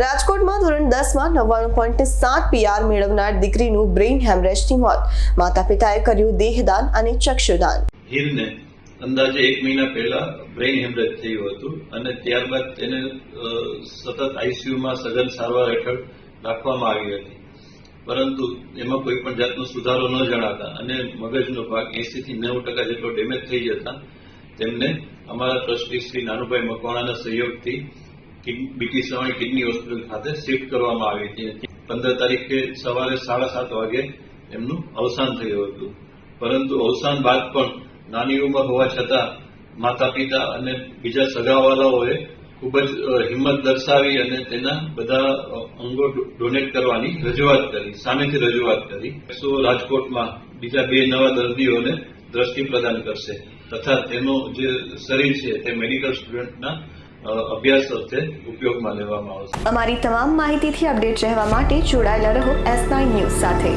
રાજકોટમાં ધોરણ દસમાં નવ્વાણું પોઈન્ટ સાત પીઆર મેળવનાર દીકરીનું બ્રેઇન હેમરેજની મોત. માતા પિતાએ કર્યું દેહદાન અને ચક્ષુદાન. હિરને અંદાજે એક મહિના પહેલા બ્રેઇન હેમરેજ થયું હતું અને ત્યારબાદ તેને સતત આઈસીયુમાં સઘન સારવાર હેઠળ રાખવામાં આવી હતી. પરંતુ એમાં કોઈ પણ જાતનો સુધારો ન જણાતા અને મગજનો ભાગ એસી થી નેવું ટકા જેટલો ડેમેજ થઈ જતા તેમને અમારા ટ્રસ્ટી શ્રી નાનુભાઈ મકવાણાના સહયોગથી બીટી સવાણી કિડની હોસ્પિટલ ખાતે શિફ્ટ કરવામાં આવી હતી. પંદર તારીખે સવારે સાડા સાત વાગે એમનું અવસાન થયું હતું. પરંતુ અવસાન બાદ પણ નાની ઉંમર હોવા છતાં માતા પિતા અને બીજા સગાવાલાઓએ ખૂબ જ હિંમત દર્શાવી અને તેના બધા અંગો ડોનેટ કરવાની રજૂઆત કરી, સામેથી રજૂઆત કરી. સો રાજકોટમાં બીજા બે નવા દર્દીઓને દ્રષ્ટિ પ્રદાન કરશે તથા તેનું જે શરીર છે તે મેડિકલ સ્ટુડન્ટના અભ્યાસ અર્થે ઉપયોગમાં લેવામાં આવશે. અમારી તમામ માહિતીથી અપડેટ રહેવા માટે જોડાયેલા રહો એસ નાઇન ન્યૂઝ સાથે.